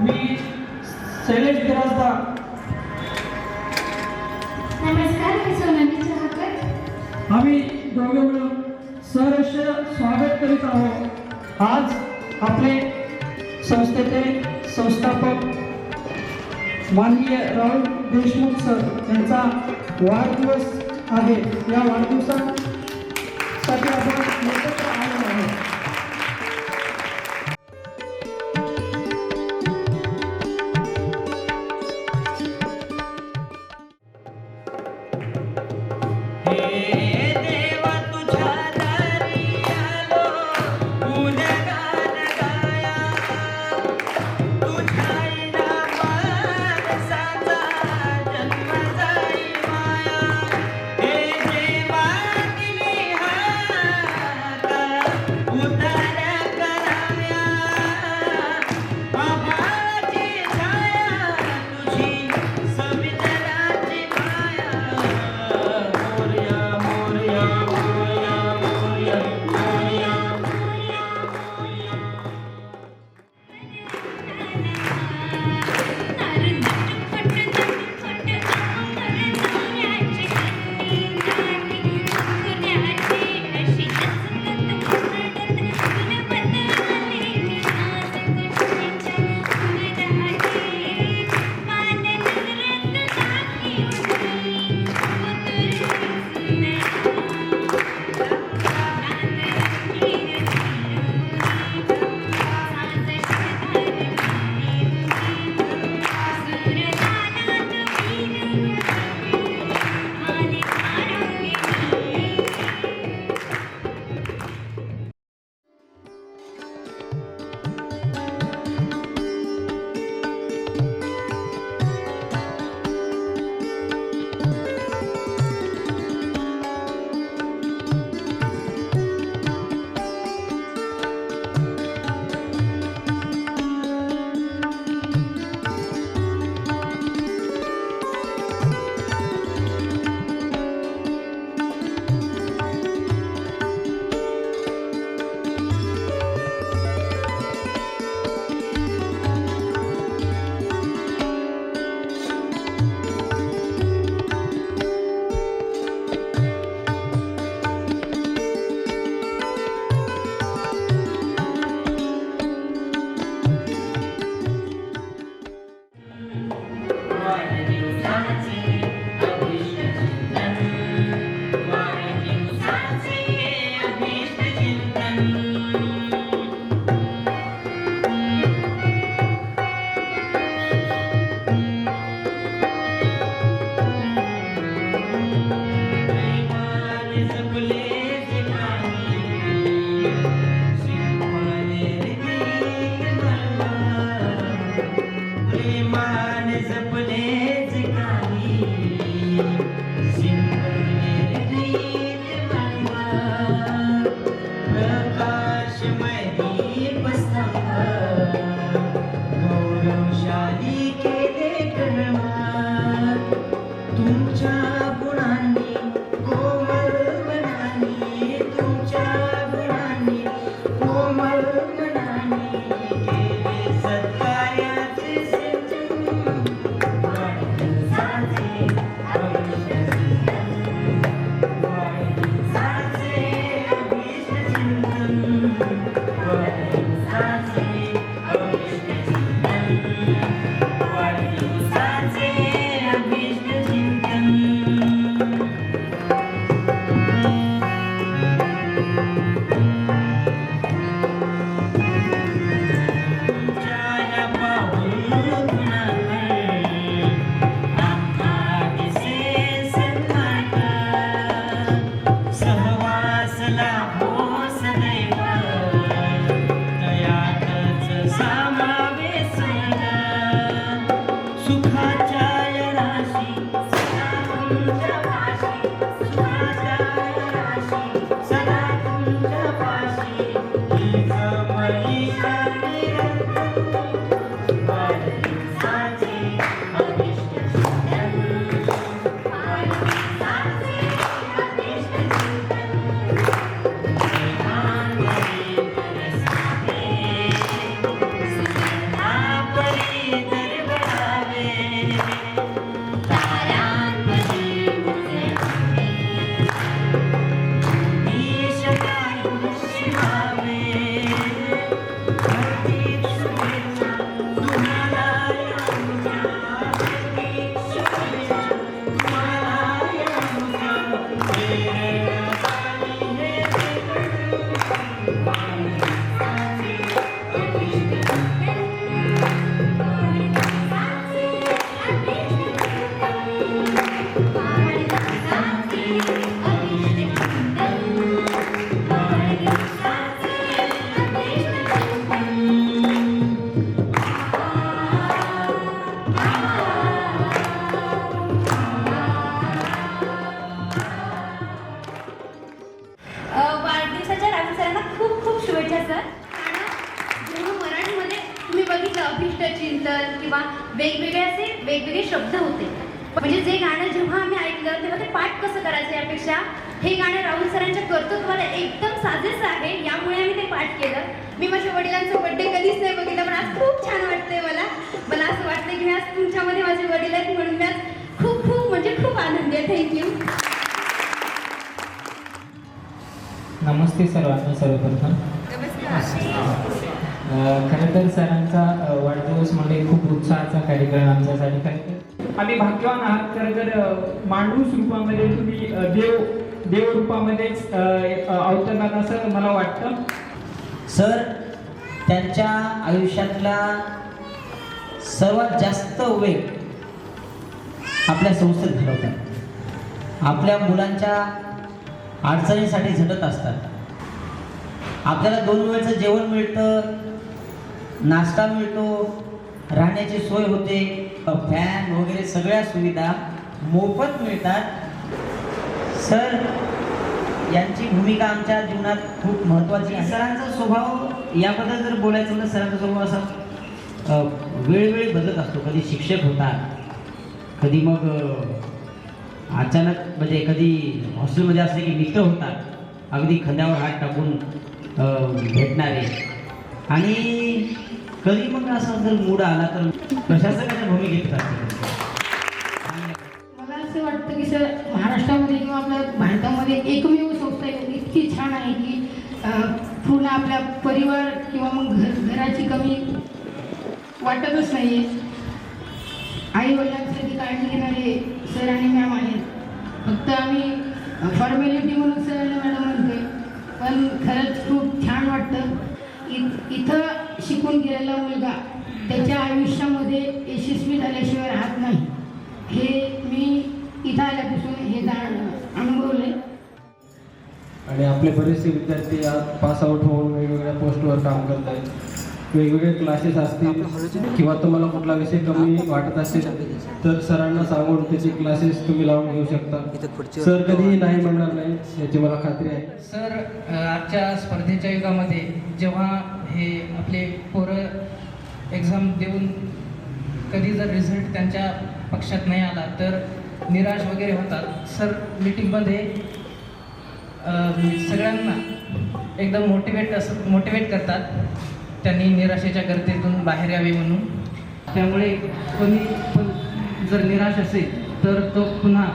We Select the आम्ही दोघे मिळून सहर्ष स्वागत करीत आहोत. आज आपले संस्थेचे संस्थापक माननीय राहुल देशमुख सर यांचा वाढदिवस आहे. या वाढदिवसासाठी आपण आलो आहोत now. सर. जेव्हा मराठीमध्ये तुम्ही बघितलं अभिष्ट चिंतन किंवा वेगवेगळे असे वेगवेगळे शब्द होते. म्हणजे जे गाणं जेव्हा आम्ही ऐकलं तेव्हा ते पाठ कसं करायचं यापेक्षा हे गाणं राहुल सरांच्या कर्तृत्वाला एकदम साजेसं आहे यामुळे आम्ही ते पाठ केलं. मी माझ्या वडिलांचा बड्डे कधीच नाही बघितलं पण आज खूप छान वाटतंय मला. मला असं वाटतं की मी आज तुमच्यामध्ये माझे वडील आहेत म्हणून मी आज खूप खूप म्हणजे खूप आनंदी आहे. थँक्यू नमस्ते सर्वांना सर्वप्रथम. खरं तर सरांचा वाढदिवस म्हणजे खूप उत्साहाचा कार्यक्रम आमच्यासाठी. खरं तर आम्ही भाग्यवान आहात. खरं तर माणूस रूपामध्ये तुम्ही देव देव रूपामध्येच अ, असं मला वाटतं. सर त्यांच्या आयुष्यातला सर्वात जास्त वेग आपल्या संस्थेत घडवतात. आपल्या मुलांच्या अडचणीसाठी झटत असतात. आपल्याला दोन वेळचं जेवण मिळतं नाश्ता मिळतो राहण्याची सोय होते फॅन वगैरे सगळ्या सुविधा मोफत मिळतात. सर यांची भूमिका आमच्या जीवनात खूप महत्त्वाची आहे. सरांचा स्वभाव याबद्दल जर बोलायचं तर सरांचा स्वभाव असा वेळोवेळी बदलत असतो. कधी शिक्षक होतात कधी मग अचानक म्हणजे कधी हॉस्टेलमध्ये असले की मित्र होतात अगदी खांद्यावर हात टाकून भेटणारे. आणि कधी मग असा जर मूड आला तर प्रशासकाच्या भूमिकेत मला असं वाटतं की सर महाराष्ट्रामध्ये किंवा आपल्या भारतामध्ये एकमेव संस्था इतकी छान आहे की पूर्ण आपल्या परिवार किंवा मग घर घराची कमी वाटतच नाही आहे आई वडिलांसाठी काळजी घेणारे सर आणि मॅम आहेत. फक्त आम्ही फॉर्मॅलिटी म्हणून सर आणि मॅडम म्हणतोय. पण खरंच खूप इथं शिकून गेलेला मुलगा त्याच्या आयुष्यामध्ये यशस्वी झाल्याशिवाय राहत नाही. हे मी इथं आल्यापासून हे जाण अनुभवले आणि आपले बरेचसे विद्यार्थी आज पास आउट होऊन वेगवेगळ्या पोस्टवर काम करत आहेत वेगवेगळे क्लासेस असतील किंवा तुम्हाला कुठला विषय कमी वाटत असेल तर सरांना सांगून त्याचे क्लासेस तुम्ही लावून घेऊ शकता. सर कधीही नाही म्हणणार नाही याची मला खात्री आहे. सर आजच्या स्पर्धेच्या युगामध्ये जेव्हा हे आपले पोरं एक्झाम देऊन कधी जर रिझल्ट त्यांच्या पक्षात नाही आला तर निराश वगैरे होतात. सर मीटिंगमध्ये सगळ्यांना एकदम मोटिवेट असं मोटिवेट करतात. त्यांनी निराशेच्या गर्दीतून बाहेर यावे म्हणून. त्यामुळे कोणी पण जर निराश असेल तर तो पुन्हा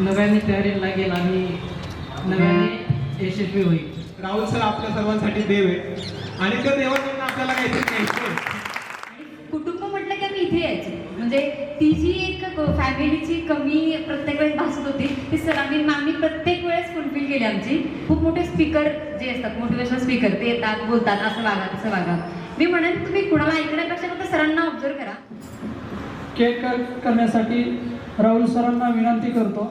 नव्याने तयारीला लागेल आणि नव्याने यशस्वी होईल. राहुल सर आपल्या सर्वांसाठी देव आहे. आणि त्या देवाकडून आपल्याला काहीतरी कुटुंब म्हटलं की आम्ही इथे यायचे म्हणजे ती जी एक फॅमिलीची कमी प्रत्येक वेळेस भासत होती ती सर आम्ही आम्ही प्रत्येक वेळेस फुलफिल केली आमची. खूप मोठे स्पीकर जे असतात मोटिवेशनल स्पीकर ते येतात बोलतात असं वागा तसं वागा. मी म्हणेन तुम्ही कुणाला ऐकण्यापेक्षा फक्त सरांना ऑब्झर्व करा. केक करण्यासाठी राहुल सरांना विनंती करतो.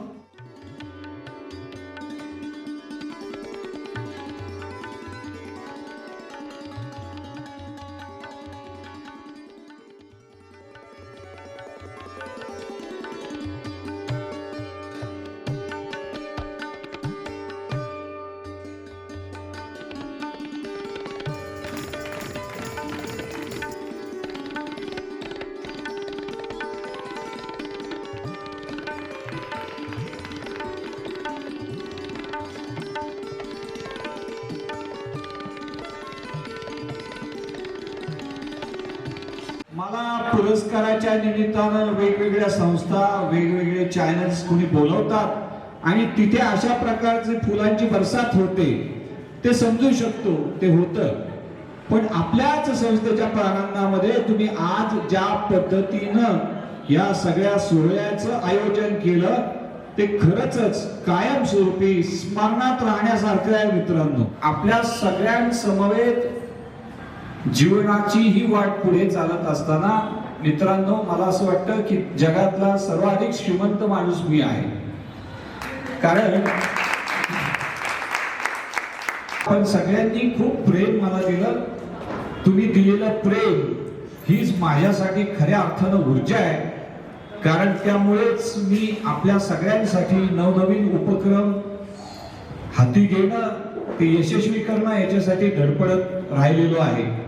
मला पुरस्काराच्या निमित्तानं वेगवेगळ्या संस्था वेगवेगळे चॅनल्स कोणी बोलवतात आणि तिथे अशा प्रकारचे फुलांची बरसात होते ते समजू शकतो ते होतं. पण आपल्याच संस्थेच्या प्रारंभामध्ये तुम्ही आज ज्या पद्धतीनं या सगळ्या सोहळ्याचं आयोजन केलं ते खरंच कायमस्वरूपी स्मरणात राहण्यासारखं आहे मित्रांनो. आपल्या सगळ्यांसमवेत जीवनाची ही वाट पुढे चालत असताना मित्रांनो मला असं वाटतं की जगातला सर्वाधिक श्रीमंत माणूस मी आहे. कारण पण सगळ्यांनी खूप प्रेम मला दिलं. तुम्ही दिलेलं प्रेम हीच माझ्यासाठी खऱ्या अर्थानं ऊर्जा आहे. कारण त्यामुळेच मी आपल्या सगळ्यांसाठी नवनवीन उपक्रम हाती घेणं ते यशस्वी करणं याच्यासाठी धडपडत राहिलेलो आहे.